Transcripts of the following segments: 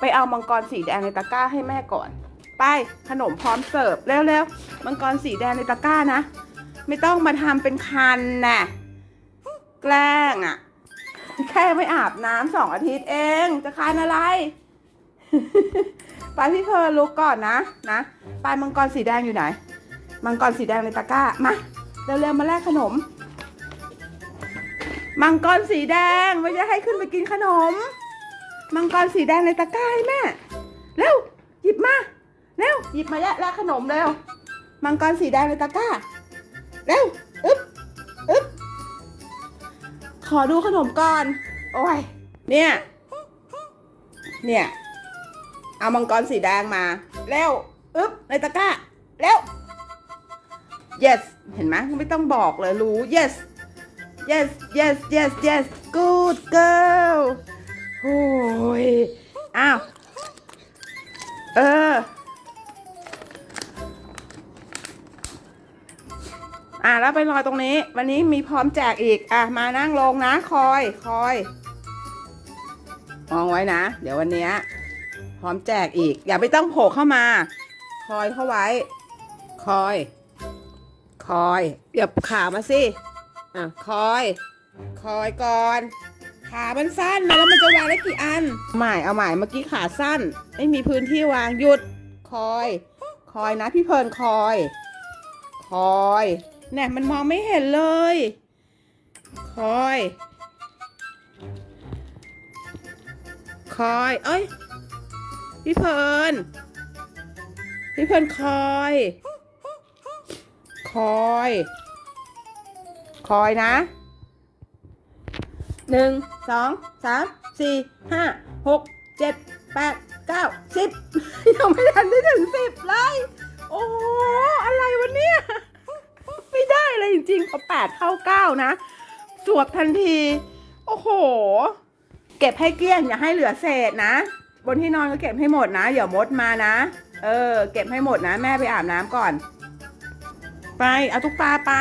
ไปเอามังกรสีแดงในตะกร้าให้แม่ก่อน ไปขนมพร้อมเสิร์ฟเร็วๆมังกรสีแดงในตะกร้านะ ไม่ต้องมาทำเป็นคันน่ะแกล้งอะ แค่ไม่อาบน้ำสองอาทิตย์เองจะคันอะไร ไปพี่เพร์ลลุกก่อนนะนะไปมังกรสีแดงอยู่ไหน มังกรสีแดงในตะกร้ามาเร็วๆมาแลกขนม มังกรสีแดงไม่ได้ให้ขึ้นไปกินขนม มังกรสีแดงในตะกร้าให้แม่ เร็ว หยิบมา เร็ว หยิบมาแลกแลกขนมเร็ว มังกรสีแดงในตะกร้า เร็ว อึ๊บ อึ๊บ ขอดูขนมก่อน โอ้ย เนี่ย เนี่ย เอามังกรสีแดงมา เร็ว อึ๊บ ในตะกร้า เร็ว yes เห็นไหมไม่ต้องบอกเลยรู้ yes yes yes yes yes good girl โอ้ย อ้าว เออ อะแล้วไปรอตรงนี้ วันนี้มีพร้อมแจกอีก อะ มานั่งลงนะ คอย คอย มองไว้นะ เดี๋ยววันนี้พร้อมแจกอีก อย่าไม่ต้องโผล่เข้ามา คอยเข้าไว้ คอย คอยเดี๋ยวขามาสิ อะ คอย คอยก่อน ขามันสั้นนะแล้วมันจะวางได้กี่อันใหม่เอาใหม่เมื่อกี้ขาสั้น ไม่มีพื้นที่วางหยุดคอย คอยนะพี่เพลินคอย คอยเนี่ยมันมองไม่เห็นเลย คอย คอย เอ้ย พี่เพลินพี่เพลินคอย คอย คอยนะ หนึ่งสองสามสี่ห้าหกเจ็ดแปดเก้าสิบยังไม่ทันได้ถึงสิบเลย โอ้โหอะไรวะเนี่ย ไม่ได้เลยจริงๆพอแปดเข้าเก้านะ สวบทันที โอ้โห เก็บให้เกลี้ยงอย่าให้เหลือเศษนะ บนที่นอนก็เก็บให้หมดนะอย่ามดมานะ เออ เก็บให้หมดนะ แม่ไปอาบน้ำก่อน ไป เอาตุ๊กตาไป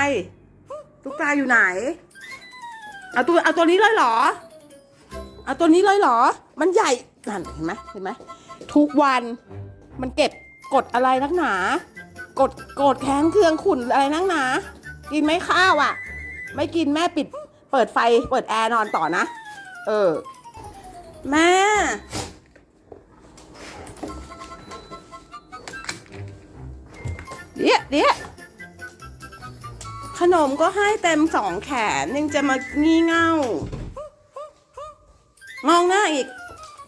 ตุ๊กตาอยู่ไหน เอาตัวเอาตัวนี้เลยเหรอ เอาตัวนี้เลยเหรอ มันใหญ่นั่นเห็นไหมเห็นไหมทุกวันมันเก็บกดอะไรนักหนา กดกดแค้นเครื่องขุนอะไรนักหนา กินไหมข้าวอะ ไม่กินแม่ปิด เปิดไฟเปิดแอร์นอนต่อนะ เออ แม่เดี๋ยวเดี๋ยว ขนมก็ให้เต็มสองแขนยังจะมางี่เง่ามองหน้าอีก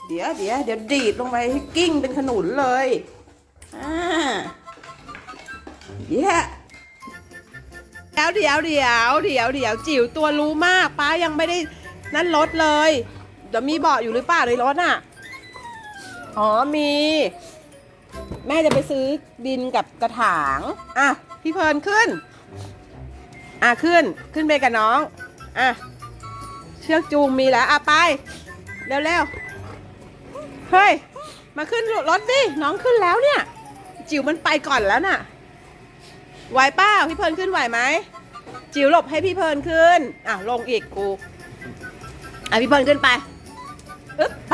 เดี๋ยวเดี๋ยวเดี๋ยวดีดลงไปให้กิ้งเป็นขนุนเลยอ่าเดี๋ยวเดี๋ยวเดี๋ยวเดี๋ยวเดี๋ยวจิ๋วตัวรู้มากป้ายังไม่ได้นั่นรถเลยเดี๋ยวมีเบาะอยู่หรือเปล่าในรถอะ อ๋อมี แม่จะไปซื้อดินกับกระถาง อะ พี่เพลินขึ้น อะขึ้นขึ้นไปกับน้อง อะ เชือกจูงมีแล้ว อะไป เร็วๆเฮ้ย มาขึ้นรถดิน้องขึ้นแล้วเนี่ย จิ๋วมันไปก่อนแล้วน่ะไหวเป้าพี่เพลินขึ้นไหวไหมจิ๋วหลบให้พี่เพลินขึ้น อะลงอีกกูอะพี่เพลินขึ้นไปอึ๊บไป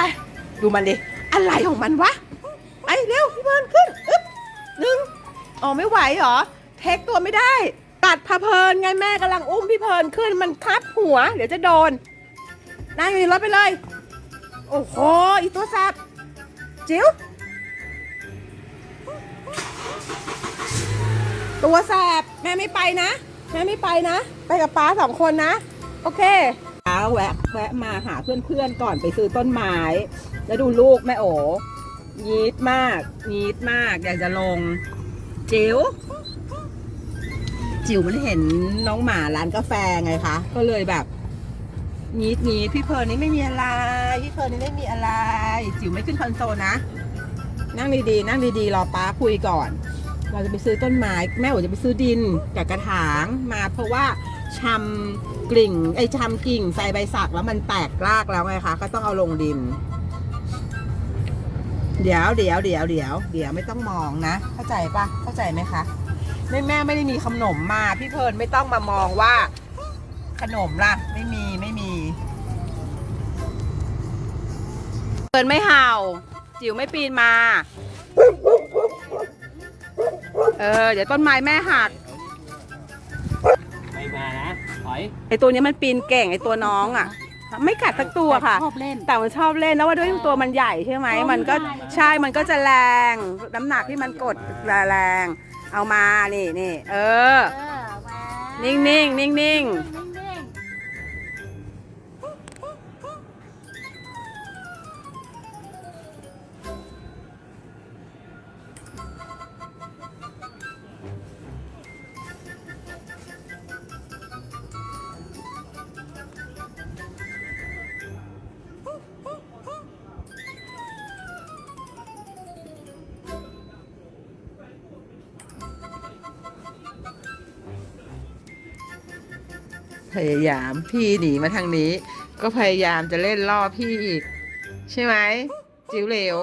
ดูมันดิอะไรของมันวะไอ้เร็วพี่เพลินขึ้นอึ๊บหนึ่งอ๋อไม่ไหวเหรอเทคตัวไม่ได้ ตัดพาเพลินไงแม่กำลังอุ้มพี่เพลินขึ้นมันคับหัว เดี๋ยวจะโดนนั่งอยู่ในรถไปเลย โอ้โหอีตัวแซบจิ๋วตัวแสบแม่ไม่ไปนะ แม่ไม่ไปนะ ไปกับป้าสองคนนะ โอเคป้าแวะแวะมาหาเพื่อนๆก่อนไปซื้อต้นไม้ แล้วดูลูกแม่โอยีดมากยีดมาก อยากจะลงจิ๋ว จิ๋วมันเห็นน้องหมาร้านกาแฟไงคะ ก็เลยแบบยีดยีดพี่เพิร์นนี่ไม่มีอะไร พี่เพิร์นนี่ไม่มีอะไร จิ๋วไม่ขึ้นคอนโซลนะ นั่งดีๆนั่งดีๆรอป้าคุยก่อน เราจะไปซื้อต้นไม้ แม่โอจะไปซื้อดินกับกระถางมาเพราะว่าชำกลิ่งไอ้ชำกิ่งใส่ใบสักแล้วมันแตกรากแล้วไงคะ ก็ต้องเอาลงดิน เดี๋ยวเดี๋ยวเดี๋ยวเดี๋ยวเดี๋ยวไม่ต้องมองนะ เข้าใจปะเข้าใจไหมคะ แม่แม่ไม่ได้มีขนมมา พี่เพลิร์นไม่ต้องมามองว่า ขนมล่ะ ไม่มีไม่มี เพลิร์นไม่เห่า จิ๋วไม่ปีนมา เออ เดี๋ยวต้นไม้แม่หักไม่มานะถอยไอตัวนี้มันปีนเก่งไอตัวน้องอะ ไม่กัดสักตัวค่ะ ชอบเล่น แต่มันชอบเล่นแล้วว่าด้วยตัวมันใหญ่ใช่ไหมอ๋อมันก็ใช่ใช่ มันก็จะแรง น้ำหนักที่มันกดแรงเอามานี่นี่เออ เออมานิ่งนิ่งนิ่งนิ่งนิ่ง พยายามพี่หนีมาทางนี้ ก็พยายามจะเล่นล่อพี่อีก ใช่ไหมจิ๋วเหลว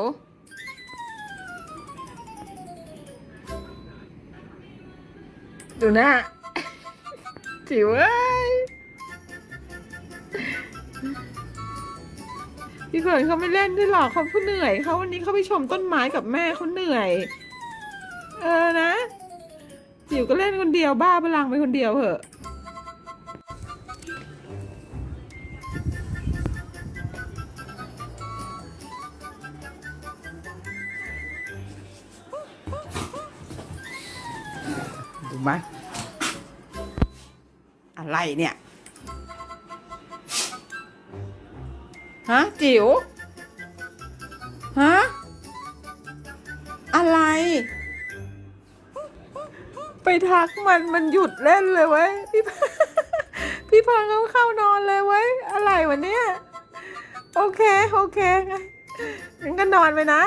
ดูหน้าจิ๋วเอ้ยพี่เฟินเขาไม่เล่นด้วยหรอกเขาผู้เหนื่อยเขาวันนี้เขาไปชมต้นไม้กับแม่เขาเหนื่อย เออนะจิ๋วก็เล่นคนเดียวบ้าพลังไปคนเดียวเหอะ ดูไหมอะไรเนี่ย ฮะ จิ๋ว ฮะ อะไร ไปทักมันมันหยุดเล่นเลยเว้ย พี่พี่พังเขาเข้านอนเลยเว้ย อะไรวะเนี่ยโอเค โอเคงั้นก็นอนไปนะ